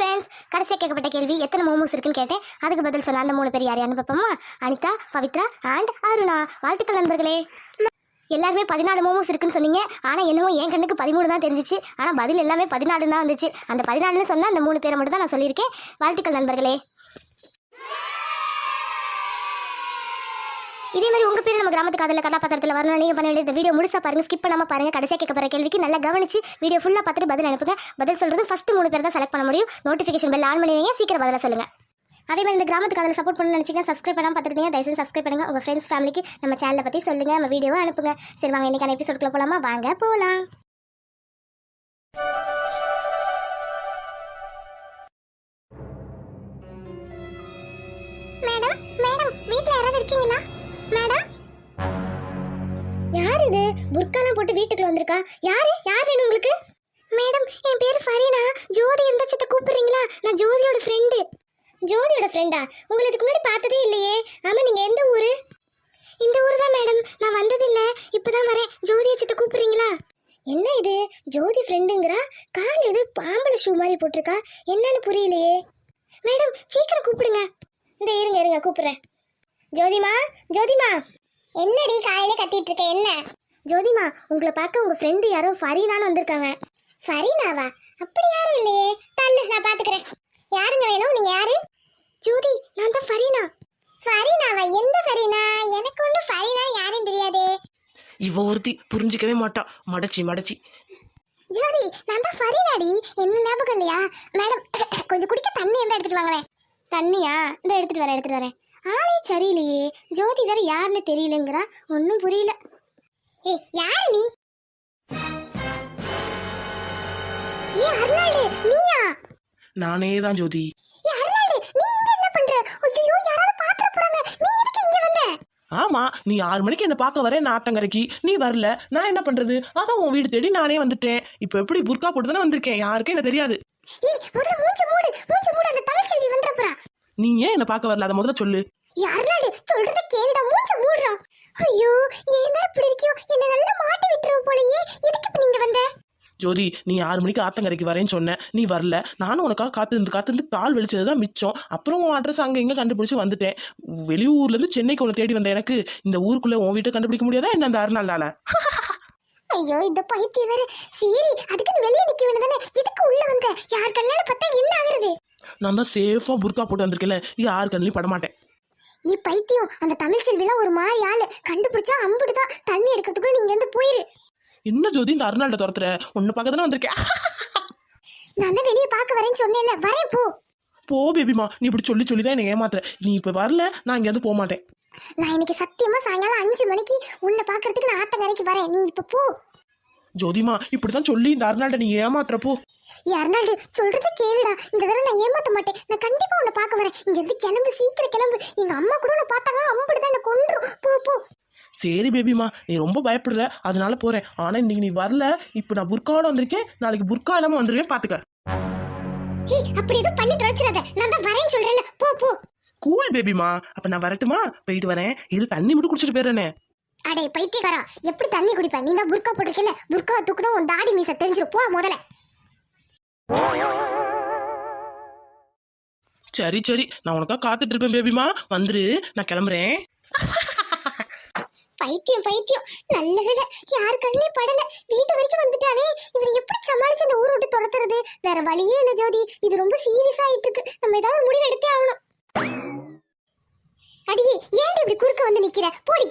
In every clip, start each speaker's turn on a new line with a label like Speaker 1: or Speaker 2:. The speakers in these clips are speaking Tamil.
Speaker 1: ஃப்ரெண்ட்ஸ் கடைசியாக கேட்கப்பட்ட கேள்வி எத்தனை மோமோஸ் இருக்குன்னு கேட்டேன். அதுக்கு பதில் சொல்ல அந்த மூணு பேர் யார் யாருன்னு பார்ப்போமா? அனிதா பவித்ரா அண்ட் அருணா. வாழ்த்துக்கள் நண்பர்களே. எல்லாருமே பதினாலு மோமோஸ் இருக்குன்னு சொன்னீங்க. ஆனால் என்னமோ என் கண்ணுக்கு பதிமூணு தான் தெரிஞ்சிச்சு. ஆனால் பதில் எல்லாமே பதினாலு தான் வந்துச்சு. அந்த பதினாலுன்னு சொன்னால் அந்த மூணு பேரை மட்டும் தான் நான் சொல்லியிருக்கேன். வாழ்த்துக்கள் நண்பர்களே. இதே மாதிரி உங்க பேர் நம்ம கிராமத்து காதல கதாபாத்திரத்தில் வரணும். நீங்க பண்ண வேண்டிய இந்த வீடியோ முழுசா பாருங்க. ஸ்கிப் பண்ணாம பாருங்க. கடைசியா கேட்க போற கேள்விக்கு நல்லா கவனிச்சு வீடியோ ஃபுல்லா பார்த்துட்டு பதில் அனுப்புங்க. பதில் சொல்றது ஃபர்ஸ்ட் மூணு பேர் தான் செலக்ட் பண்ண முடியும். நோட்டிஃபிகேஷன் பெல் ஆன் பண்ணுவீங்க சீக்கிரம் பதில சொல்லுங்க. அதே மாதிரி இந்த கிராமத்து காதல சப்போர்ட் பண்ணணும்னு நினைச்சீங்க சப்ஸ்கிரைப் பண்ணாம பார்த்துருந்தீங்க தயவுசெய்து சப்ஸ்கிரைப் பண்ணுங்க. உங்க ஃப்ரெண்ட்ஸ் ஃபேமிலிக்கு நம்ம சேனலை பத்தி சொல்லுங்க. நம்ம வீடியோவை அனுப்புங்க. சரி வாங்க இன்னைக்கான எபிசோடுக்குள்ள போலாமா? வாங்க போலாம். மேடம் மேடம் வீட்டில் யாராவது இருக்கீங்களா? யார் இது? புர்காலாம் போட்டு வீட்டுக்குள்ள வந்திருக்கா? யாரு? யார் வேணும் உங்களுக்கு? மேடம் என் பேர் ஃபரீனா. ஜோதி எந்த சத்த கூப்பிடுறீங்களா? நான் ஜோதியோட ஃப்ரெண்டு ஜோதியோட ஃப்ரெண்டா உங்களை இதுக்கு முன்னாடி பார்த்ததே இல்லையே. ஆமாம் நீங்கள் எந்த ஊர்? இந்த ஊர் தான் மேடம். நான் வந்ததில்லை. இப்போ தான் வரேன். ஜோதி சத்த கூப்பிடுறீங்களா? என்ன இது? ஜோதி ஃப்ரெண்டுங்கிறா கால் எது ஆம்பளை ஷூ மாதிரி போட்டிருக்கா? என்னன்னு புரியலையே. மேடம் சீக்கிரம் கூப்பிடுங்க. இந்த இருங்க இருங்க கூப்பிட்றேன். ஜோதிமா ஜோதிமா. என்னடி காலையில கத்திட்டு இருக்க என்ன? ஜோதிமா உங்களை பார்க்க உங்க ஃப்ரெண்டு யாரோ ஃபரீனான்னு வந்திருக்காங்க. ஃபரீனாவா? அப்படி யாரும் இல்லையே. தள்ளு நான் பாத்துக்கிறேன். யாருங்க வேணும்? நீங்க யாரு? ஜோதி நான் தான் ஃபரீனா. ஃபரீனாவா? எந்த ஃபரீனா? எனக்கு ஒன்றும் ஃபரீனா யாரும் தெரியாதே.
Speaker 2: இவ ஒருத்தி புரிஞ்சிக்கவே மாட்டா. மடச்சி மடச்சி.
Speaker 1: ஜோதி நான் தான் ஃபரீனாடி. என்ன ஞாபகம் இல்லையா? மேடம் கொஞ்சம் குடிக்க தண்ணி இருந்தா எடுத்துட்டு வாங்களேன். தண்ணியா? இந்த எடுத்துட்டு வரேன் எடுத்துட்டு வரேன். ஆளே சரியில்லையே. ஜோதி வேற யாருன்னு தெரியலங்கிறா. ஒன்றும் புரியல. ஏய் யாரு நீ? ஏ அருணாளு நீயா?
Speaker 2: நானே தான் ஜோதி.
Speaker 1: ஏ அருணாளு நீ இங்க என்ன பண்ற? ஐயோ யாராவது பாத்துற போறாங்க. நீ எதுக்கு இங்க வந்த?
Speaker 2: ஆமா நீ ஆறு மணிக்கு என்ன பார்க்க வரேன் நான் ஆத்தங்கரைக்கு. நீ வரல நான் என்ன பண்றது? அதான் உன் வீடு தேடி நானே வந்துட்டேன். இப்போ எப்படி புர்கா போட்டு தானே வந்திருக்கேன்? யாருக்கும் என்ன தெரியாது.
Speaker 1: ஏய் முதல்ல மூஞ்ச மூடு மூஞ்ச மூடு அந்த தமிழ் செல்வி வந்துற போறா.
Speaker 2: நீ ஏன் என்ன பார்க்க வரல? அதை முதல்ல சொல்லு.
Speaker 1: யாருனாடு? சொல்றத கேளுடா. மூஞ்ச மூடுறா. ஐயோ ஏன்னா இப்படி இருக்கியோ? என்ன நல்லா மாட்டி விட்டுருவ போலயே. எதுக்கு இப்ப நீங்க வந்த?
Speaker 2: ஜோதி நீ ஆறு மணிக்கு ஆத்தங்கரைக்கு வரேன்னு சொன்ன. நீ வரல. நானும் உனக்காக காத்திருந்து காத்திருந்து கால் வெளிச்சது தான் மிச்சம். அப்புறம் உன் அட்ரஸ் அங்கே இங்கே கண்டுபிடிச்சு வந்துட்டேன். வெளியூர்ல இருந்து சென்னைக்கு உன்னை தேடி வந்த எனக்கு. இந்த ஊருக்குள்ள உன் வீட்டை கண்டுபிடிக்க முடியாதா என்ன அந்த அருணாளால?
Speaker 1: ஐயோ இந்த பைத்தியம் வேற. சரி அதுக்கு வெளியே நிக்க வேண்டியதானே எதுக்கு உள்ள வந்த? யார் கல்யாணம் பார்த்தா என்ன ஆகுறது?
Speaker 2: நான் தான் சேஃபா புர்கா போட்டு வந்திருக்கேன்ல. யார் கண்ணிலையும் படமாட்டேன்.
Speaker 1: ஏ பைத்தியம். அந்த தமிழ் செல்விலாம் ஒரு மாதிரி ஆளு கண்டுபிடிச்சா அம்புடுதான் தண்ணி எடுக்கிறதுக்குள்ள நீங்க இருந்து போயிரு.
Speaker 2: என்ன ஜோதி இந்த அருணாள்கிட்ட துரத்துற? உன்னை பார்க்க தானே வந்திருக்கேன்.
Speaker 1: நான் தான் வெளியே பார்க்க வரேன்னு சொன்னேன்ல. வரேன் போ.
Speaker 2: போ பேபிமா. நீ இப்படி சொல்லி சொல்லி தான் என்னை ஏமாத்துற. நீ இப்ப வரல நான் இங்கேருந்து போக மாட்டேன்
Speaker 1: நான் இன்னைக்கு சத்தியமா சாயங்காலம் அஞ்சு மணிக்கு உன்னை பார்க்கறதுக்கு நான் ஆத்தங்கரைக்கு வரேன். நீ இப்ப போ.
Speaker 2: ஜோதிமா இப்படிதான் சொல்லி இந்த அருணாள்கிட்ட நீ ஏமாத்துறப்போ.
Speaker 1: யாருனாலும் சொல்றத கேளுடா. இந்த தடவை நான் ஏமாத்த மாட்டேன். நான் கண்டிப்பா உன்னை பார்க்க வரேன். இங்க இருந்து கிளம்பு சீக்கிரம் கிளம்பு. எங்க அம்மா கூட உன்னை பார்த்தாங்க அம்புடுதான் என்ன கொன்றும் போ போ.
Speaker 2: சரி பேபிமா நீ ரொம்ப பயப்படுற. அதனால போறேன். ஆனா இன்னைக்கு நீ வரல. இப்போ நான் புர்காவோட வந்திருக்கேன். நாளைக்கு புர்கா இல்லாம வந்துருவேன் பாத்துக்க.
Speaker 1: ஏய் அப்படி எதுவும் பண்ணி தொலைச்சிடாத. நான் தான் வரேன்னு சொல்றேன்ல. போ போ.
Speaker 2: கூல் பேபிமா. அப்ப நான் வரட்டுமா? போயிட்டு வரேன். இது தண்ணி மட்டும் குடிச்சிட்டு போயிடுறேனே.
Speaker 1: அடே பைத்தியக்காரா. எப்படி தண்ணி குடிப்ப? நீ தான் புர்கா போட்டிருக்கல புர்காவை தூக்குதான் உன் தாடி மீச தெரிஞ்சிரு போ முதல்ல.
Speaker 2: சரி சரி. நான் உனக்காக காத்துட்டு இருப்பேன் பேபிமா. வந்துரு. நான் கிளம்புறேன்.
Speaker 1: பைத்தியம் பைத்தியம். நல்ல வேலை யார் கண்ணிலையும் படல. வீட்டு வரைக்கும் வந்துட்டானே. இவரை எப்படி சமாளிச்சு அந்த ஊரை விட்டு துரத்துறது? வேற வழியே இல்ல ஜோதி. இது ரொம்ப சீரியஸா ஆயிட்டு இருக்கு நம்ம ஏதாவது முடிவு எடுத்தே ஆகணும். அடியே ஏன் இப்படி குறுக்க வந்து நிக்கிற? போடி.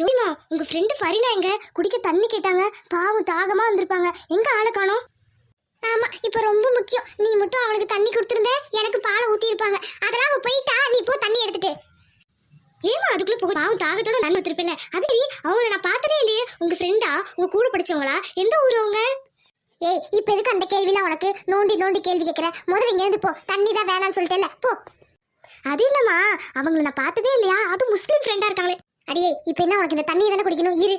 Speaker 1: ஜோதிமா உங்க ஃப்ரெண்டு ஃபரினா எங்க? குடிக்க தண்ணி கேட்டாங்க. பாவம் தாகமா வந்திருப்பாங்க. எங்க ஆளை காணோம்? ஆமா இப்ப ரொம்ப முக்கியம். நீ மட்டும் அவனுக்கு தண்ணி கொடுத்திருந்த எனக்கு பாலை ஊத்தி இருப்பாங்க அதெல்லாம் அவ போயிட்டா நீ போ தண்ணி எடுத்துட்டு. ஏமா அதுக்குள்ள போக? பாவம் தாகத்தோட நான் எடுத்திருப்பில்ல அது சரி அவங்கள நான் பார்த்ததே இல்லையே. உங்க ஃப்ரெண்டா உங்க கூட படிச்சவங்களா? எந்த ஊர் அவங்க? ஏய் இப்ப எதுக்கு அந்த கேள்விலாம் உனக்கு? நோண்டி நோண்டி கேள்வி கேட்கிற. முதல்ல இங்க இருந்து போ. தண்ணி தான் வேணாம்னு சொல்லிட்டேல போ. அது இல்லம்மா அவங்கள நான் பார்த்ததே இல்லையா? அது முஸ்லீம் ஃப்ரெண்டா இருக்காங்களே. இப்போ என்ன உனக்கு இந்த தண்ணியை தானே குடிக்கணும்? இரு.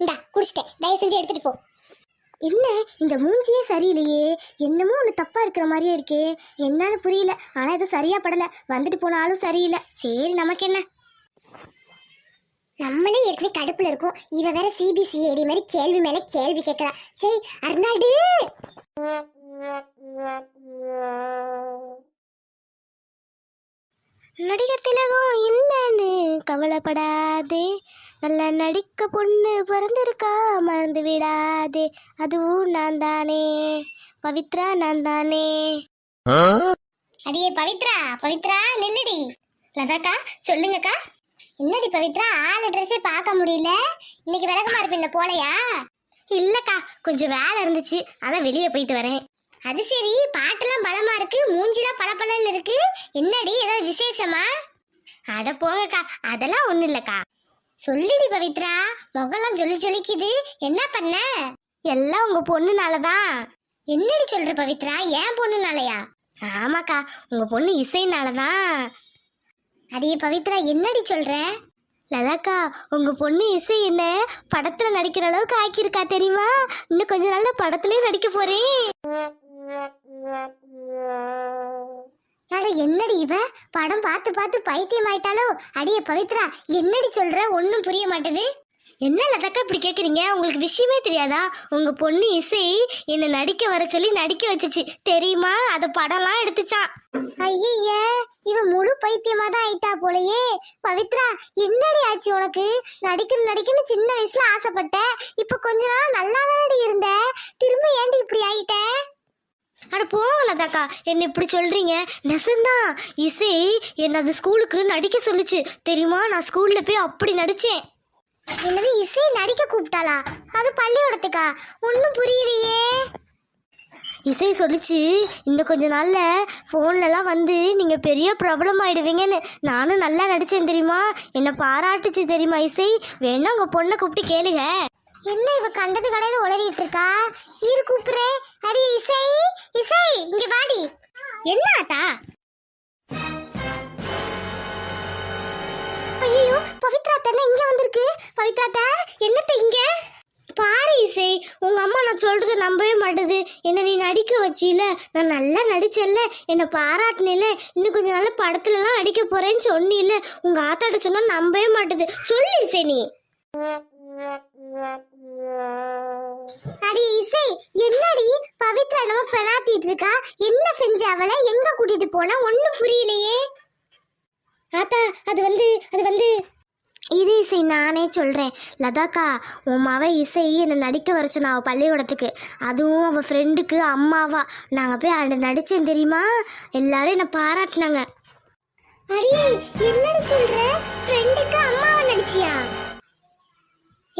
Speaker 1: இந்தா குடிச்சிட்டேன். தயவு செஞ்சு எடுத்துட்டு போ. என்ன? இந்த மூஞ்சியே சரியில்லையே. என்னமோ ஒன்று தப்பாக இருக்கிற மாதிரியே இருக்கே. என்னன்னு புரியல. ஆனால் எதுவும் சரியாக படலை. வந்துட்டு போனாலும் சரியில்லை. சரி நமக்கு என்ன? நம்மளே ஏற்கனவே கடுப்பில் இருக்கோம். இவ வேற சிபிசிஐடி மாதிரி கேள்வி மேலே கேள்வி கேட்குறா சரி அர்னால்டு நடிகர் திலகம் இல்லைன்னு கவலைப்படாதே. நல்ல நடிக்க பொண்ணு பிறந்திருக்கா மறந்து விடாதே. அதுவும் நான் தானே. பவித்ரா நான் தானே. அடியே பவித்ரா பவித்ரா நில்லுடி. லதாக்கா சொல்லுங்கக்கா. என்னடி பவித்ரா ஆள் ட்ரெஸ்ஸே பார்க்க முடியல? இன்னைக்கு விளக்கமா இருப்பின்ன போலையா? இல்லக்கா கொஞ்சம் வேலை இருந்துச்சு. அதான் வெளியே போயிட்டு வரேன். அது சரி பாட்டெல்லாம் பலமா இருக்கு மூஞ்சிலாம் பளபளன்னு இருக்கு. என்னடி ஏதாவது விசேஷமா? அட போங்கக்கா அதெல்லாம் ஒண்ணு இல்லக்கா. சொல்லிடி பவித்ரா முகம்லாம் ஜொலி ஜொலிக்குது. என்ன பண்ண? எல்லாம் உங்க பொண்ணுனாலதான். என்னடி சொல்ற பவித்ரா ஏன் பொண்ணுனாலயா? ஆமாக்கா உங்க பொண்ணு இசைனாலதான். அடியே பவித்ரா என்னடி சொல்ற? லதாக்கா உங்க பொண்ணு இசை என்ன படத்துல நடிக்கிற அளவுக்கு ஆக்கியிருக்கா தெரியுமா? இன்னும் கொஞ்ச நாள்ல படத்துலயும் நடிக்க போறேன். அட என்னடி இவ? படம் பார்த்து பார்த்து பைத்தியம் ஆயிட்டாலோ அடியே பவித்ரா என்னடி சொல்ற? ஒன்னும் புரிய மாட்டேது. என்ன லதக்கா இப்படி கேட்குறீங்க உங்களுக்கு விஷயமே தெரியாதா? உங்கள் பொண்ணு இசை என்னை நடிக்க வர சொல்லி நடிக்க வச்சுச்சு. தெரியுமா? அதை படம்லாம் எடுத்துச்சான் ஐய இவன் முழு பைத்தியமா தான் ஆயிட்டா போலயே. பவித்ரா என்னடி ஆச்சு உனக்கு? நடிக்கணும் நடிக்கணும் சின்ன வயசுல ஆசைப்பட்ட இப்போ கொஞ்ச நாள் நல்லா தானடி இருந்த? திரும்ப ஏன்டி இப்படி ஆயிட்ட? அட போகலதாக்கா என்ன இப்படி சொல்கிறீங்க நெசந்தான் இசை என்னை அது ஸ்கூலுக்கு நடிக்க சொல்லுச்சு. தெரியுமா? நான் ஸ்கூலில் போய் அப்படி நடித்தேன் என்னது இசை நடிக்க கூப்பிட்டாளா? அது பள்ளிக்கூடத்துக்கா? ஒன்றும் புரியலையே. இசை சொல்லிச்சு இந்த கொஞ்ச நாளில் ஃபோன்லலாம் வந்து நீங்கள் பெரிய ப்ராப்ளம் ஆகிடுவீங்கன்னு நானும் நல்லா நடித்தேன் தெரியுமா? என்னை பாராட்டுச்சு தெரியுமா இசை? வேணா உங்கள் பொண்ணை கூப்பிட்டு கேளுங்க. என்ன இவ கண்டது கடையில உளறிட்டு இருக்கா? இரு கூப்பிடுறே. அடி இசை இசை இங்க வாடி. என்ன ஆத்தா? ஐயோ பவித்ரா தானே இங்க வந்திருக்கு? பவித்ரா தா என்னத்த இங்க? பாரு இசை உங்க அம்மா நான் சொல்றது நம்பவே மாட்டுது. என்ன நீ நடிக்க வச்சில நான் நல்லா நடிச்சேன்ல. என்னை பாராட்டினில இன்னும் கொஞ்ச நாள் படத்துல எல்லாம் நடிக்க போறேன்னு சொன்னில உங்க ஆத்தாட்ட சொன்னா நம்பவே மாட்டுது. சொல்லு இசை நீ. அடி இசை என்னடி பவித்ரா நம்ம பெணாத்திட்டு இருக்கா? என்ன செஞ்ச அவளை? எங்க கூட்டிட்டு போனா? ஒண்ணு புரியலையே. ஆத்தா அது வந்து அது வந்து. இது இசை நானே சொல்கிறேன் லதாக்கா உன் மவ இசை என்னை நடிக்க வர சொன்னா அவள் பள்ளிக்கூடத்துக்கு. அதுவும் அவள் ஃப்ரெண்டுக்கு அம்மாவா. நாங்கள் போய் அங்கே நடித்தேன் தெரியுமா? எல்லாரும் என்னை பாராட்டினாங்க. அடியே என்னடி சொல்ற? ஃப்ரெண்டுக்கு அம்மாவை நடிச்சியா?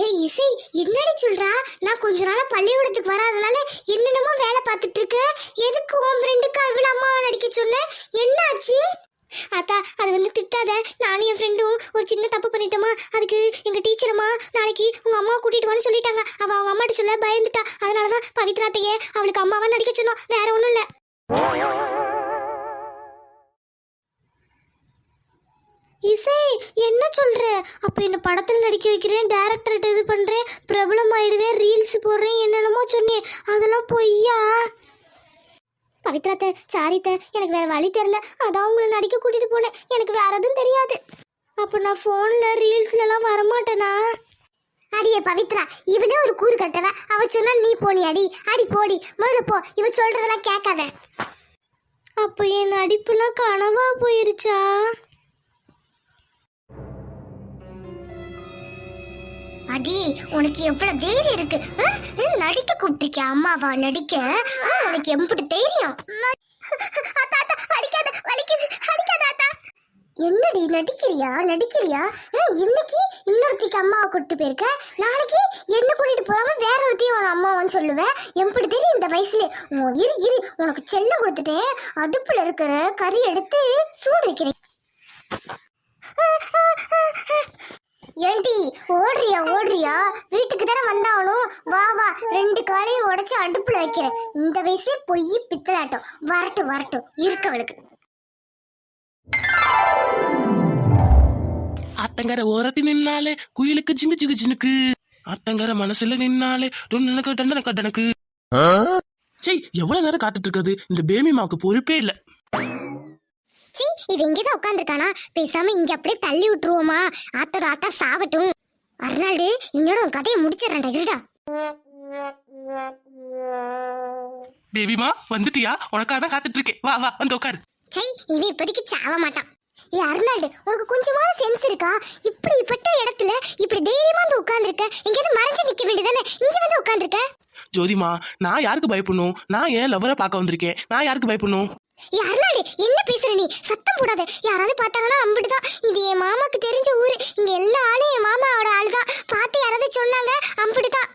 Speaker 1: ஏய் இசை என்னடி சொல்றா? நான் கொஞ்ச நாளா பள்ளிக்கூடத்துக்கு வராதனால என்னென்னமோ வேலை பார்த்துட்டு இருக்க எதுக்கு உன் ஃப்ரெண்டுக்கு அவ்வளோ அம்மாவை நடிக்க சொன்ன? என்னாச்சு? அத்தா அது வந்து திட்டாத. நானும் என் ஃப்ரெண்டும் ஒரு சின்ன தப்பு பண்ணிட்டோமா? அதுக்கு எங்க டீச்சரம்மா நாளைக்கு உங்க அம்மாவை கூட்டிட்டு வான்னு சொல்லிட்டாங்க. அவ அவங்க அம்மாட்ட சொல்ல பயந்துட்டா. அதனாலதான் பவித்ராத்தையே அவளுக்கு அம்மாவா நடிக்க சொன்னோம். வேற ஒண்ணும் இல்ல. இசை என்ன சொல்கிற அப்போ என்னை படத்தில் நடிக்க வைக்கிறேன் டேரக்டர்கிட்ட இது பண்ணுறேன் பிரபலம் ஆயிடுவேன் ரீல்ஸ் போடுறேன் என்னென்னமோ சொன்னேன். அதெல்லாம் பொய்யா? பவித்ராத்த சாரித்த எனக்கு வேறு வழி தெரியல. அதான் உங்களை நடிக்க கூட்டிகிட்டு போனேன். எனக்கு வேறு எதுவும் தெரியாது. அப்போ நான் ஃபோனில் ரீல்ஸ்லலாம் வரமாட்டேனா? அடியே பவித்ரா இவளே ஒரு கூறு கட்டவ. அவ சொன்னா நீ போனி அடி. அடி போடி. முதல்ல போ. இவ சொல்றதெல்லாம் கேட்காத. அப்ப என் நடிப்புலாம் கனவா போயிருச்சா? அடி உனக்கு எவ்வளவு தைரியம் இருக்கு? நடிக்க கூப்பிட்டிருக்கியா? அம்மாவா? நடிக்க? ஆ, உனக்கு எம்பிட்டு தைரியம்? என்னடி நடிக்கிறியா? நடிக்கிறியா? இன்னைக்கு இன்னொருத்திக்கு அம்மாவை கூப்பிட்டு போயிருக்க? நாளைக்கு என்ன கூட்டிட்டு போறாம வேற ஒருத்தையும் உன் அம்மாவான்னு சொல்லுவேன் எப்படி தெரியும் இந்த வயசுல உன் இரு இரு உனக்கு செல்லம் கொடுத்துட்டேன். அடுப்புல இருக்கிற கறி எடுத்து சூடு வைக்கிறேன். ஏண்டி ஓடுறியா ஓடுறியா? வீட்டுக்கு தானே வந்தாலும் வா வா ரெண்டு காலையும் உடைச்சு அடுப்புல வைக்கிறேன். இந்த வயசுல பொய் பித்தலாட்டம். வரட்டும் வரட்டும். இருக்கவளுக்கு
Speaker 2: ஆத்தங்கர ஓரத்தி நின்னாலே குயிலுக்கு ஜிமி ஜிகு ஜினுக்கு ஆத்தங்கர மனசுல நின்னாலே டொன்னனுக்கு டண்டனக்கு டனக்கு. சரி எவ்வளவு நேரம் காத்துட்டு இருக்கிறது இந்த பேமி மாவுக்கு பொறுப்பே இல்ல.
Speaker 1: இது இங்கதான் உட்காந்துருக்கானா பேசாம இங்க அப்படியே தள்ளி விட்டுருவோமா? ஆத்தோட ஆத்தா சாவட்டும். அருணாடு இன்னோட உன் கதையை முடிச்சிடறேன்டா இருடா.
Speaker 2: பேபிமா வந்துட்டியா? உனக்காக தான் காத்துட்டு இருக்கேன் வா வா வந்து உட்காரு
Speaker 1: சை இவன் இப்போதைக்கு சாவ மாட்டான். ஏ அருணாடு உனக்கு கொஞ்சமாவது சென்ஸ் இருக்கா? இப்படிப்பட்ட இடத்துல இப்படி தைரியமா வந்து உட்கார்ந்திருக்க? எங்கேயாவது மறைஞ்சு நிக்க வேண்டியதானே இங்க வந்து உட்கார்ந்திருக்க?
Speaker 2: ஜோதிமா நான் யாருக்கு பயப்படணும்? நான் ஏன் லவரை பார்க்க வந்திருக்கேன்? நான் யாருக்கு பயப்படணும்?
Speaker 1: அருணாடு என்ன பேசுற நீ? சத்தம் போடாத. யாராவது பார்த்தாங்கன்னா அம்பிட்டுதான். இது என் மாமாக்கு தெரிஞ்ச ஊரு. இங்க எல்லா ஆளும் என் மாமாவோட ஆளுதான். பார்த்து யாராவது சொன்னாங்க அம்பிட்டுதான்.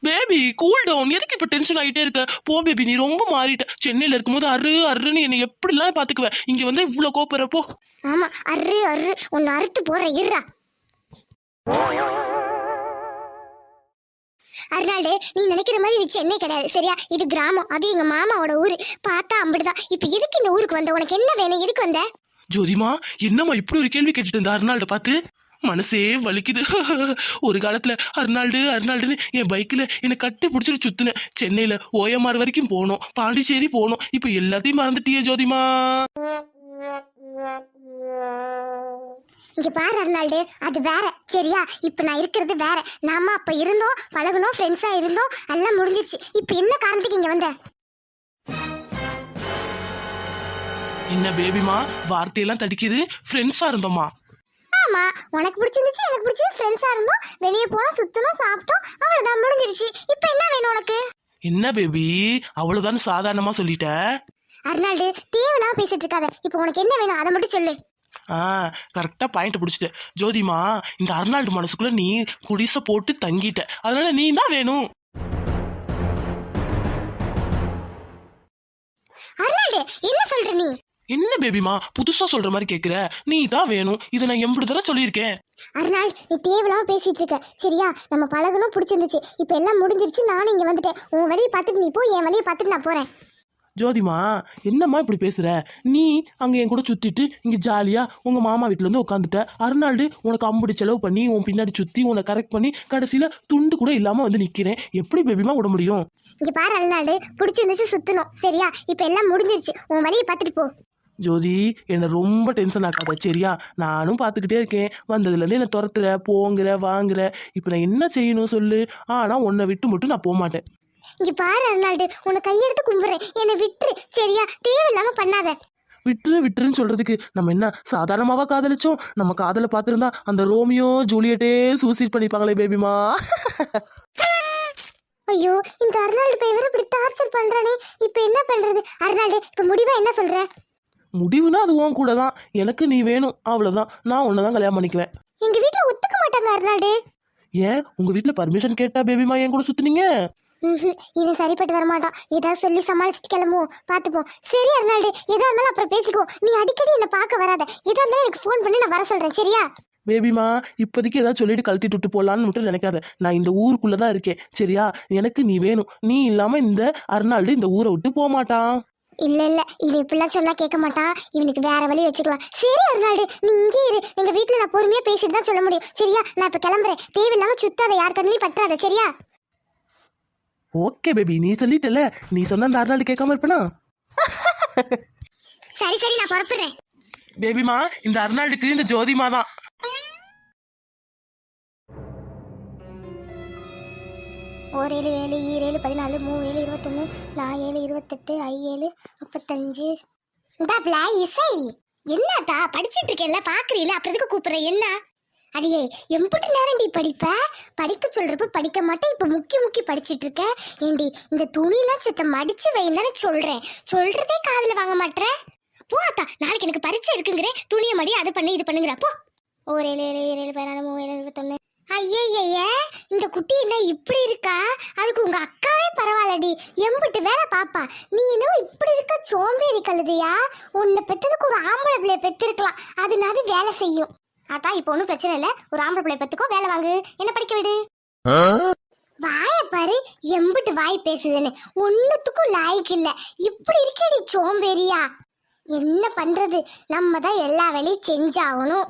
Speaker 2: பேபி கூல் டவுன் எதுக்கு இப்ப டென்ஷன் ஆகிட்டே இருக்க? போ பேபி நீ ரொம்ப மாறிட்ட. சென்னையில இருக்கும்போது அரு அருன்னு என்னை எப்படிலாம் பாத்துக்குவ? இங்க வந்து இவ்வளவு கோப்பற போ
Speaker 1: ஆமா அரு அரு. உன்னை அறுத்து போற இருடா. அர்னால்டு நீ நினைக்கிற மாதிரி இது சென்னை கிடையாது சரியா? இது கிராமம். அது எங்க மாமாவோட ஊரு. பார்த்தா அம்பிடுதான் இப்ப எதுக்கு இந்த ஊருக்கு வந்த? உனக்கு என்ன வேணும்? எதுக்கு வந்த?
Speaker 2: ஜோதிமா என்னம்மா இப்படி ஒரு கேள்வி கேட்டுட்டு இருந்த அர்னால்டு பார்த்து? மனசே வலிக்குது. ஒரு காலத்துல அர்னால்டு அர்னால்டுன்னு என் பைக்ல என்னை கட்டி பிடிச்சிட்டு சுத்துனேன். சென்னையில ஓஎம்ஆர் வரைக்கும் போனோம். பாண்டிச்சேரி போனோம். இப்ப எல்லாத்தையும் மறந்துட்டியே ஜோதிமா.
Speaker 1: இங்க பாரு அருணாடு அது வேற. சரியா? இப்ப நான் இருக்கிறது வேற. நாம அப்ப இருந்தோம் பழகுனோம் ஃப்ரெண்ட்ஸா இருந்தோம் எல்லாம் முடிஞ்சிருச்சு. இப்ப என்ன காரணத்துக்கு இங்க வந்த?
Speaker 2: என்ன பேபிமா வார்த்தையெல்லாம் தடிக்குது. ஃப்ரெண்ட்ஸா இருந்தோமா?
Speaker 1: ஆமா. உனக்கு பிடிச்சிருந்துச்சு எனக்கு பிடிச்சது ஃப்ரெண்ட்ஸா இருந்தோம். வெளியே போனோம் சுத்தணும் சாப்பிட்டோம். அவ்வளவுதான் முடிஞ்சிருச்சு. இப்ப என்ன வேணும் உனக்கு?
Speaker 2: என்ன பேபி அவ்வளவுதான் சாதாரணமா சொல்லிட்ட.
Speaker 1: அருணாடு தேவையில்லாம பேசிட்டு இருக்காத இப்போ உனக்கு என்ன வேணும் அதை மட்டும் சொல்லு.
Speaker 2: ஆ கரெக்டா பாயிண்ட் பிடிச்சிட்ட. ஜோதிமா இந்த அர்னால்டு மனசுக்குள்ள நீ குடிசை போட்டு தங்கிட்ட. அதனால நீ தான் வேணும்?
Speaker 1: அருணாடு என்ன சொல்ற நீ?
Speaker 2: என்ன பேபிமா புதுசா சொல்ற மாதிரி கேக்குற? நீ தான் வேணும். இதை நான் எம்பது தடவை சொல்லியிருக்கேன்.
Speaker 1: அருணாள் நீ தேவையில்லாம பேசிட்டு இருக்க சரியா நம்ம பழகணும் பிடிச்சிருந்துச்சு. இப்போ எல்லாம் முடிஞ்சிருச்சு நானும் இங்க வந்துட்டேன். உன் வழியை பார்த்துட்டு நீ போ என் வழியை பார்த்துட்டு நான் போறேன்.
Speaker 2: ஜோதிமா என்னம்மா இப்படி பேசுற? நீ அங்க என் கூட சுத்திட்டு இங்க ஜாலியா உங்க மாமா வீட்ல இருந்து உட்காந்துட்ட அருணாள்டு உனக்கு அம்புடி செலவு பண்ணி உன் பின்னாடி சுத்தி உன்னை கரெக்ட் பண்ணி கடைசியில துண்டு கூட இல்லாம வந்து நிக்கிறேன். எப்படி பேபிமா விட முடியும்?
Speaker 1: இங்க பாரு அருணாடு பிடிச்சிருந்துச்சு சுத்தணும். சரியா? இப்போ எல்லாம் முடிஞ்சிருச்சு. உன் வழியை பார்த்துட்டு போ.
Speaker 2: ஜோதி என்னை ரொம்ப டென்ஷன் ஆக்காத சரியா? நானும் பார்த்துக்கிட்டே இருக்கேன். வந்ததுலேருந்து என்னை துரத்துற போங்கிற வாங்குற. இப்போ நான் என்ன செய்யணும் சொல்லு? ஆனால் உன்னை விட்டு மட்டும் நான் போக மாட்டேன்
Speaker 1: இங்க பாரு அருணாடு உன்னை கையெடுத்து கும்பிடுறேன். என்னை விட்டுரு. சரியா? தேவையில்லாம பண்ணாத.
Speaker 2: விட்டுரு விட்டுருன்னு சொல்றதுக்கு நம்ம என்ன சாதாரணமாவா காதலிச்சோம்? நம்ம காதலை பார்த்துருந்தா அந்த ரோமியோ ஜூலியட்டே சூசைட் பண்ணிப்பாங்களே பேபிமா
Speaker 1: ஐயோ இந்த அருணாடு பையன் இப்படி டார்ச்சர் பண்றானே. இப்போ என்ன பண்றது? அருணாடு இப்போ முடிவா என்ன சொல்ற?
Speaker 2: முடிவுனா அது உன் கூட தான். எனக்கு நீ வேணும். அவ்வளோதான் நான் உன்னை தான் கல்யாணம் பண்ணிக்குவேன்.
Speaker 1: எங்க வீட்ல ஒத்துக்க மாட்டாங்க அருணாடு
Speaker 2: ஏன்? உங்க வீட்டில் பர்மிஷன் கேட்டா பேபிமா என் கூட சுத்துனீங்க.
Speaker 1: இவன் சரிப்பட்டு வரமாட்டான் ஏதாவது சொல்லி சமாளிச்சுட்டு கிளம்புவோம். பார்த்துப்போம். சரி அருணாடு எதா இருந்தாலும் அப்புறம் பேசிக்குவோம். நீ அடிக்கடி என்னை பார்க்க வராத. எதா இருந்தாலும் எனக்கு ஃபோன் பண்ணி நான் வர சொல்றேன். சரியா?
Speaker 2: பேபிமா இப்போதைக்கு ஏதாவது சொல்லிட்டு கழட்டி விட்டு போலான்னு மட்டும் நினைக்காத. நான் இந்த ஊருக்குள்ள தான் இருக்கேன். சரியா? எனக்கு நீ வேணும். நீ இல்லாம இந்த அர்னால்டு இந்த ஊரை விட்டு போக மாட்டான்.
Speaker 1: இல்ல இல்ல. இவன் இப்படிலாம் சொன்னா கேட்க மாட்டான். இவனுக்கு வேற வழி வச்சுக்கலாம். சரி அருணாடு நீ இங்கே இரு. எங்க வீட்ல நான் பொறுமையா பேசிட்டு தான் சொல்ல முடியும். சரியா? நான் இப்ப கிளம்புறேன். தேவையில்லாம சுத்தாத. யார் கண்ணிலையும் பற்றாத. சரியா?
Speaker 2: ஓகே பேபி நீ சொல்லிட்டல. நீ சொன்ன அந்த அர்னால்டு கேட்காம இருப்பனா?
Speaker 1: சரி சரி நான் புறப்படுறேன்.
Speaker 2: பேபிமா இந்த அர்னால்டுக்கு இந்த ஜோதிமா தான்.
Speaker 1: ஓர் ஏழு ஏழு ஈரேழு பதினாலு மூ ஏழு இருபத்தொன்று நா ஏழு இருபத்தெட்டு ஐ ஏழு முப்பத்தஞ்சு. இந்தாப்ல இசை. என்னத்தா படிச்சிட்டு இருக்கேன்ல பாக்குறீல அப்புறம் எதுக்கு கூப்பிடுற? என்ன? அடியே எம்புட்டு நேரம் நீ படிப்ப? படிக்க சொல்றப்ப படிக்க மாட்டேன் இப்ப முக்கி முக்கி படிச்சிட்டு இருக்க. ஏண்டி இந்த துணியெல்லாம் செத்த மடிச்சு வைன்னு சொல்றேன். சொல்றதே காதுல வாங்க மாட்ற? போ அத்தா நாளைக்கு எனக்கு பரீட்சை இருக்குங்கிறேன் துணியை மடி அது பண்ணி இது பண்ணுங்கிற. போ. ஒரு ஏழு ஏழு ஏழு ஏழு பதினாலு மூணு ஏழு இருபத்தொன்னு ஐயய்ய இந்த குட்டி என்ன இப்படி இருக்கா? அதுக்கு உங்க அக்காவே பரவாயில்லடி. எம்பிட்டு வேலை பாப்பா. நீ என்னவோ இப்படி இருக்க சோம்பேறி கழுதையா? உன்னை பெத்ததுக்கு ஒரு ஆம்பளை பிள்ளைய பெத்திருக்கலாம். அதுனாது வேலை செய்யும். அதான் இப்போ ஒன்றும் பிரச்சனை இல்லை. ஒரு ஆம்பளை பிள்ளை பெத்துக்கோ வேலை வாங்கு. என்ன படிக்க விடு? வாய பாரு எம்பிட்டு வாய் பேசுதுன்னு. ஒன்னுத்துக்கும் லாய்க்கு இல்ல. இப்படி இருக்கேடி சோம்பேறியா? என்ன பண்றது? நம்ம தான் எல்லா வேலையும் செஞ்சாகணும்.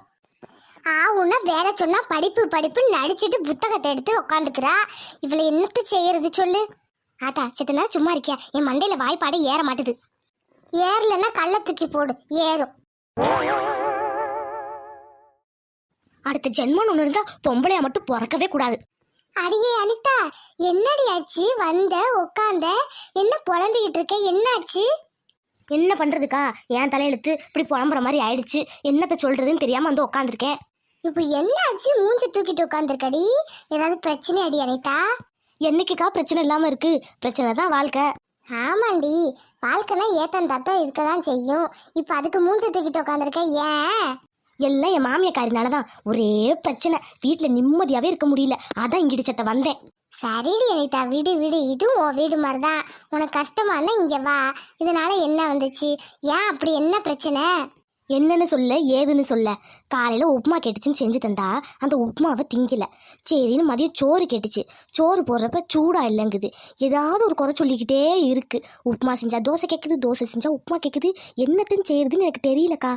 Speaker 1: ஆவுன்னா வேற சொன்னா படிப்பு படிப்புன்னு நடிச்சிட்டு புத்தகத்தை எடுத்து உக்காந்துக்கிறா. இவளை என்னத்த செய்யறது சொல்லு. ஆட்டா சித்த நேரம் சும்மா இருக்கியா? என் மண்டையில வாய்ப்பாடு ஏற மாட்டுது. ஏறலன்னா கள்ள தூக்கி போடு. ஏறும். அடுத்த ஜென்மம் ஒன்று இருந்தா பொம்பளையா மட்டும் பிறக்கவே கூடாது. அடியே அனிதா என்னடி ஆச்சு? வந்த உட்காந்த என்ன புலம்பிக்கிட்டு இருக்க? என்னாச்சு? என்ன பண்றதுக்கா? என் தலையெழுத்து இப்படி புலம்புற மாதிரி ஆயிடுச்சு. என்னத்த சொல்றதுன்னு தெரியாம வந்து உட்காந்துருக்கேன் இப்போ என்னாச்சு? மூஞ்சி தூக்கிட்டு உட்காந்துருக்கடி ஏதாவது பிரச்சனை அடி அனிதா? என்னைக்குக்கா பிரச்சனை இல்லாம இருக்கு? பிரச்சனை தான் வாழ்க்கை. ஆமாண்டி. வாழ்க்கைனா ஏத்தன் தாத்தா இருக்க தான் செய்யும். இப்போ அதுக்கு மூஞ்சி தூக்கிட்டு உட்காந்துருக்க ஏன்? எல்லாம் என் மாமியக்காரினால தான் ஒரே பிரச்சனை. வீட்டில் நிம்மதியாகவே இருக்க முடியல. அதான் இங்கிட்டு சத்த வந்தேன். சரிடி அனிதா வீடு வீடு. இதுவும் உன் வீடு மாதிரி தான் உனக்கு கஷ்டமானா இங்கே வா. இதனால என்ன வந்துச்சு? ஏன் அப்படி என்ன பிரச்சனை? என்னன்னு சொல்ல ஏதுன்னு சொல்ல. காலையில் உப்புமா கேட்டுச்சுன்னு செஞ்சு தந்தா அந்த உப்புமாவை திங்கல. சரின்னு மதியம் சோறு கேட்டுச்சு. சோறு போடுறப்ப சூடா இல்லைங்குது. ஏதாவது ஒரு குறை சொல்லிக்கிட்டே இருக்கு. உப்புமா செஞ்சா தோசை கேட்குது தோசை செஞ்சா உப்புமா கேட்குது என்னத்துன்னு செய்யறதுன்னு எனக்கு தெரியலக்கா.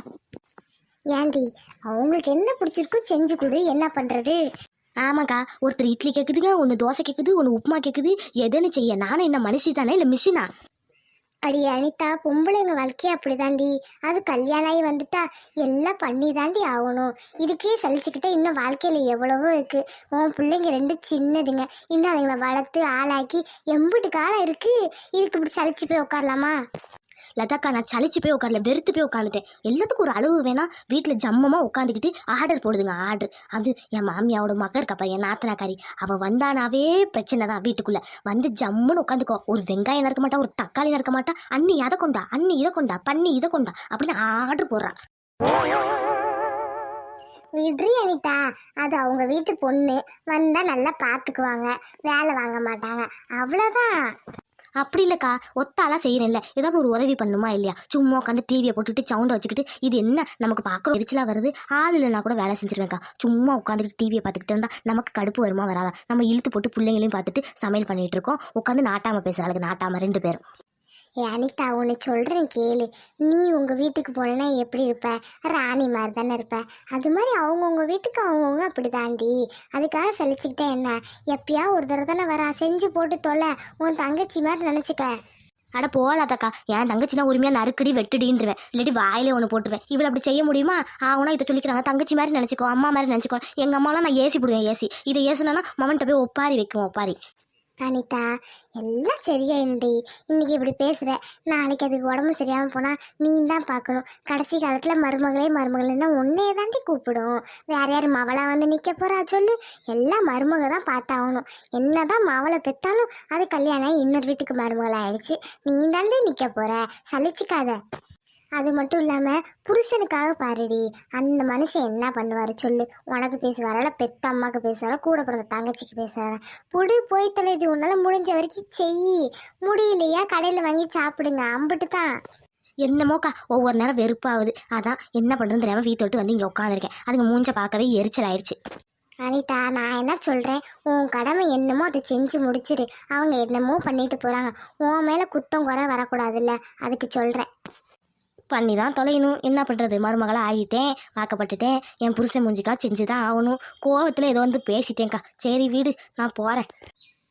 Speaker 1: ஏண்டி அவங்களுக்கு என்ன பிடிச்சிருக்கோ செஞ்சு கொடு என்ன பண்றது? ஆமாக்கா ஒருத்தர் இட்லி கேட்குதுங்க ஒன்று தோசை கேட்குது ஒன்று உப்புமா கேட்குது எதுன்னு செய்ய நானும் என்ன மனுஷி தானே இல்லை மிஷினா அடி அனிதா பொம்பளைங்க வாழ்க்கையே அப்படிதாண்டி. அது கல்யாணம் ஆகி வந்துட்டா எல்லாம் பண்ணி தாண்டி ஆகணும். இதுக்கே சலிச்சுக்கிட்டே இன்னும் வாழ்க்கையில எவ்வளவோ இருக்கு. உன் பிள்ளைங்க ரெண்டு சின்னதுங்க. இன்னும் அதுங்களை வளர்த்து ஆளாக்கி எம்பிட்டு காலம் இருக்கு. இதுக்கு இப்படி சலிச்சு போய் உட்காரலாமா? லதாக்கா நான் சளிச்சு போய் உட்காரல வெறுத்து போய் உட்காந்துட்டேன் எல்லாத்துக்கும் ஒரு அளவு வேணா வீட்டில் ஜம்மமா உட்காந்துக்கிட்டு ஆர்டர் போடுதுங்க ஆர்டர் அது என் மாமியாவோட மகர் இருக்கப்பா என் நாத்தனாக்காரி. அவள் வந்தானாவே பிரச்சனை தான் வீட்டுக்குள்ள. வந்து ஜம்முன்னு உட்காந்துக்கோ ஒரு வெங்காயம் நறுக்க மாட்டா ஒரு தக்காளி நறுக்க மாட்டா. அண்ணி அதை கொண்டா? அண்ணி இதை கொண்டா? பண்ணி இதை கொண்டா? அப்படின்னு ஆர்டர் போடுறான் விடுறி அனிதா. அது அவங்க வீட்டு பொண்ணு. வந்தா நல்லா பார்த்துக்குவாங்க வேலை வாங்க மாட்டாங்க. அவ்வளோதான் அப்படி இல்லைக்கா ஒத்தாலாம் செய்கிறேன்ல ஏதாவது ஒரு உதவி பண்ணுமா இல்லையா? சும்மா உட்காந்து டிவியை போட்டுட்டு சவுண்டை வச்சுக்கிட்டு இது என்ன நமக்கு பார்க்குற எரிச்சலாக வருது? ஆள் இல்லைனா கூட வேலை செஞ்சிருவேன்க்கா. சும்மா உட்காந்துட்டு டிவியை பார்த்துக்கிட்டு இருந்தால் நமக்கு கடுப்பு வருமா வராதா? நம்ம இழுத்து போட்டு பிள்ளைங்களையும் பார்த்துட்டு சமையல் பண்ணிட்டு இருக்கோம். உட்காந்து பேசுகிற அளவுக்கு நாட்டாமல் ரெண்டு பேரும். ஏ அனிதா ஒன்று சொல்கிறேன் கேளு. நீ உங்கள் வீட்டுக்கு போனேன்னா எப்படி இருப்ப? ராணி மாதிரி தானே இருப்ப. அது மாதிரி அவங்கவுங்க வீட்டுக்கு அவங்கவுங்க அப்படி தாண்டி அதுக்காக சலிச்சுக்கிட்டே என்ன? எப்பயா ஒரு தடவை தானே வரா? செஞ்சு போட்டு தொலை. உன் தங்கச்சி மாதிரி நினச்சிக்க. அட போகலாத்தக்கா என் தங்கச்சினா உரிமையாக நறுக்கடி வெட்டுடின்றவேன். இல்லாட்டி வாயிலே ஒன்று போட்டுருவேன். இவ்வளோ அப்படி செய்ய முடியுமா? ஆகுனா இதை சொல்லிக்கிறாங்க. தங்கச்சி மாதிரி நினச்சிக்கோ அம்மா மாதிரி நினச்சிக்கோ. எங்கள் அம்மாலாம் நான் ஏசி போடுவேன் ஏசி. இதை ஏசினா மமன்ட்ட போய் ஒப்பாரி வைக்கும் ஒப்பாரி. அனிதா எல்லாம் சரியாயிடும்டி. இன்னைக்கு இப்படி பேசுற. நாளைக்கு அதுக்கு உடம்பு சரியாம போனா நீ தான் பார்க்கணும். கடைசி காலத்துல மருமகளே மருமகள்னா உன்னையே தாண்டி கூப்பிடும். வேற யார் மவளா வந்து நிக்க போறா சொல்லு. எல்லாம் மருமக தான் பார்த்தாகணும். என்னதான் மவளை பெத்தாலும் அது கல்யாணம் ஆகி இன்னொரு வீட்டுக்கு மருமகள் ஆயிடுச்சு நீ தாண்டி நிக்க போற. சலிச்சுக்காத. அது மட்டும் இல்லாம புருஷனுக்காக பாருடி. அந்த மனுஷன் என்ன பண்ணுவாரு சொல்லு. உனக்கு பேசுவாரா? பெத்த அம்மாக்கு பேசுவாரா? கூட பிறந்த தங்கச்சிக்கு பேசுவாரா? புடி போய் தொலைது. உன்னால முடிஞ்ச வரைக்கும் செய். முடியலையா? கடையில் வாங்கி சாப்பிடுங்க. அம்பிட்டு தான். என்னமோக்கா ஒவ்வொரு நேரம் வெறுப்பாகுது. அதான் என்ன பண்ணுறது தெரியாம வீட்டை விட்டு வந்து இங்கே உட்காந்துருக்கேன் அதுங்க மூஞ்ச பார்க்கவே எரிச்சல் ஆயிடுச்சு அனிதா நான் என்ன சொல்கிறேன் உன் கடமை என்னமோ அதை செஞ்சு முடிச்சிரு. அவங்க என்னமோ பண்ணிட்டு போகிறாங்க உன் மேலே குத்தம் குறை வரக்கூடாதுல்ல. அதுக்கு சொல்கிறேன் பண்ணி தான் தொலையணும். என்ன பண்ணுறது மருமகளாக ஆகிட்டேன் வாக்கப்பட்டுட்டேன் என் புருஷன் மூஞ்சிக்கா செஞ்சு தான் ஆகணும். கோவத்தில் ஏதோ வந்து பேசிட்டேன்க்கா. சரி வீடு நான் போகிறேன்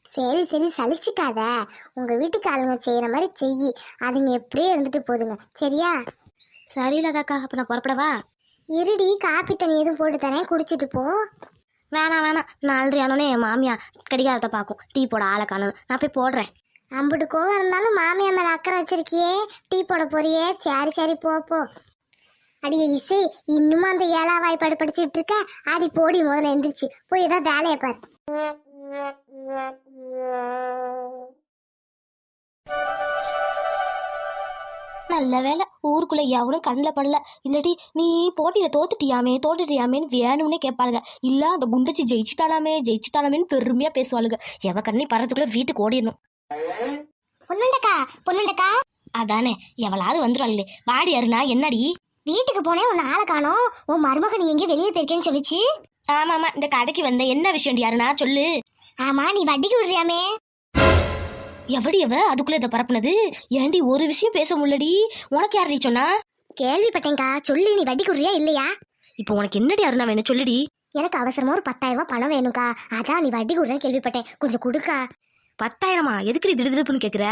Speaker 1: சரி சரி சலிச்சுக்காத. உங்கள் வீட்டுக்கு ஆளுங்க செய்கிற மாதிரி செய் அதுங்க எப்படியே இருந்துட்டு போதுங்க. சரியா? சரி லதாக்கா. அப்போ நான் புறப்படவா? இருடி காப்பி தண்ணி எதுவும் போட்டு தரேன். குடிச்சிட்டு போ. வேணாம் வேணாம். நாலரை ஆனோடனே என் மாமியா கடிகாரத்தை பார்க்கும். டீ போட ஆளை காணணும். நான் போய் போடுறேன். நம்மட்டு கோவம் இருந்தாலும் மாமியா மேலே அக்கறை வச்சிருக்கியே. டீ போட போறியே. சரி சரி போ போ. அடியே இசை இன்னுமா அந்த ஏழா வாய்ப்பாடு படிச்சிட்டு இருக்க. அடி போடி முதல்ல எந்திரிச்சு. போய் ஏதாவது வேலையை பார். நல்ல வேலை ஊருக்குள்ள எவனும் கண்ணில் படல. இல்லாட்டி நீ போட்டியில தோத்துட்டியாமே தோத்துட்டியாமேன்னு வேணும்னே கேட்பாளுங்க. இல்ல அந்த குண்டச்சி ஜெயிச்சிட்டாலாமே ஜெயிச்சிட்டாலாமேன்னு பெருமையா பேசுவாளுங்க. எவ கண்ணி படுறதுக்குள்ள வீட்டுக்கு ஓடிடணும். பொண்ணுண்டக்கா பொண்ணுண்டக்கா? அதானே எவளாவது வந்துடுவாங்களே வாடி அருணா என்னடி? வீட்டுக்கு போனேன் உன் ஆளை காணோம். உன் மருமகன் நீ எங்கே வெளியே போயிருக்கேன்னு சொல்லிச்சு. ஆமா ஆமா இந்த கடைக்கு வந்த என்ன விஷயம் யாருனா சொல்லு. ஆமா நீ வட்டிக்கு விடுறியாமே. எவடி எவ அதுக்குள்ள இதை பரப்புனது. ஏண்டி ஒரு விஷயம் பேச முல்லடி உனக்கு யாரடி சொன்னா? கேள்விப்பட்டேங்க்கா சொல்லி நீ வட்டி குடுறியா இல்லையா? இப்போ உனக்கு என்னடி அருணா வேணும் சொல்லுடி. எனக்கு அவசரமா ஒரு பத்தாயிரம் ரூபாய் பணம் வேணும்க்கா. அதான் நீ வட்டி குடுறேன்னு கேள்விப்பட்டேன். கொஞ்சம் கொடுக்கா. பத்தாயிரமா? எதுக்குடி திடுதிடுப்புன்னு கேக்குற?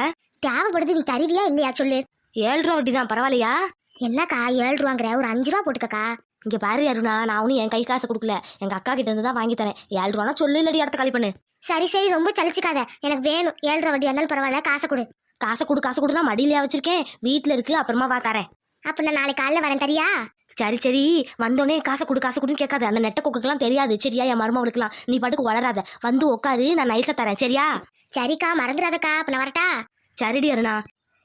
Speaker 1: தேவைப்படுது நீ தருவியா இல்லையா சொல்லு. ஏழு ரூபா வட்டி தான் பரவாயில்லையா? என்னக்கா ஏழு ரூபாங்கிற? ஒரு அஞ்சு ரூபா போட்டுக்கக்கா.
Speaker 3: இங்க பாரு அருணா நான் ஒன்றும் என் கை காசு கொடுக்கல. எங்க அக்கா கிட்ட இருந்து தான் வாங்கி தரேன். ஏழு ரூபானா சொல்லு இல்லடி இடத்த காலி பண்ணு.
Speaker 1: சரி சரி ரொம்ப சலிச்சுக்காத. எனக்கு வேணும். ஏழு ரூபா வட்டி இருந்தாலும் பரவாயில்ல காசை கொடு.
Speaker 3: காசை கொடு காசை கொடுனா மடியிலயா வச்சிருக்கேன். வீட்டுல இருக்கு அப்புறமா வா தரேன்.
Speaker 1: அப்ப நான் நாளைக்கு காலைல வரேன் தரியா?
Speaker 3: சரி சரி. வந்தோடனே காசை கொடு காசை கொடுன்னு கேட்காத. அந்த நெட்ட கொக்குக்கெல்லாம் தெரியாது. சரியா என் மருமவளுக்குலாம் நீ பாட்டுக்கு வளராத. வந்து உட்காரு நான் நைட்ல தரேன். சரியா?
Speaker 1: சரிக்கா மறந்துடாதக்கா. அப்ப நான் வரட்டா?
Speaker 3: சரிடி அருணா.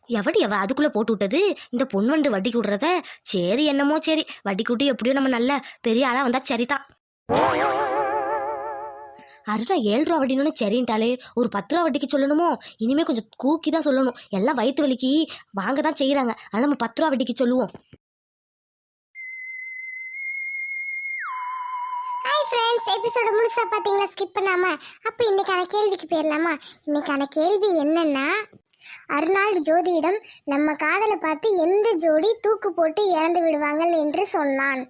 Speaker 3: எவடி அவ அதுக்குள்ள போட்டு விட்டது? இந்த பொண்ணு வந்து வட்டிக்கு விடுறத சரி என்னமோ சரி. விட்டு எப்படியோ நம்ம நல்ல பெரிய ஆளா வந்தா சரிதான் அருணா ஏழு ரூபா வட்டினு சரின்ட்டாலே ஒரு பத்து ரூபா வட்டிக்கு சொல்லணுமோ? இனிமே கொஞ்சம் கூக்கி தான் சொல்லணும். எல்லாம் வயிற்று வலிக்கு. வாங்க தான் செய்யறாங்க அதனால நம்ம பத்து ரூபா வட்டிக்கு சொல்லுவோம்.
Speaker 1: ஃப்ரெண்ட்ஸ் எபிசோட முழுசா பார்த்தீங்களா ஸ்கிப் பண்ணாமல் அப்போ இன்னைக்கான கேள்விக்கு போயிடலாமா இன்னைக்கான கேள்வி என்னன்னா அருணாள் ஜோதியிடம் நம்ம காதலை பார்த்து எந்த ஜோடி தூக்கு போட்டு இறந்து விடுவாங்கள் என்று சொன்னான்.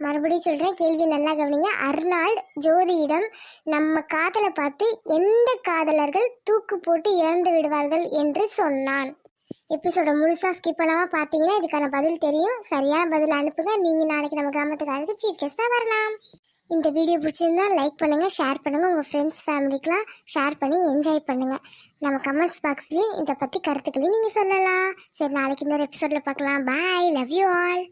Speaker 1: மறுபடியும் சொல்கிறேன் கேள்வி நல்லா கவனிங்க. அருணாள் ஜோதியிடம் நம்ம காதலை பார்த்து எந்த காதலர்கள் தூக்கு போட்டு இறந்து விடுவார்கள் என்று சொன்னான். எபிசோட முழுசா ஸ்கிப் பண்ணாமல் பார்த்தீங்கன்னா இதுக்கான பதில் தெரியும். சரியான பதில் அனுப்புங்க. நீங்கள் நாளைக்கு நம்ம கிராமத்துக்காரருக்கு சீஃப் கெஸ்ட்டாக வரலாம். இந்த வீடியோ பிடிச்சிருந்தா லைக் பண்ணுங்கள் ஷேர் பண்ணுங்கள் உங்கள் ஃப்ரெண்ட்ஸ் ஃபேமிலிக்கெலாம் ஷேர் பண்ணி என்ஜாய் பண்ணுங்கள் நம்ம கமெண்ட்ஸ் பாக்ஸ்லேயும் இதை பற்றி கருத்துக்களையும் நீங்கள் சொல்லலாம். சரி நாளைக்கு இன்னொரு எபிசோடில் பார்க்கலாம். Bye love you all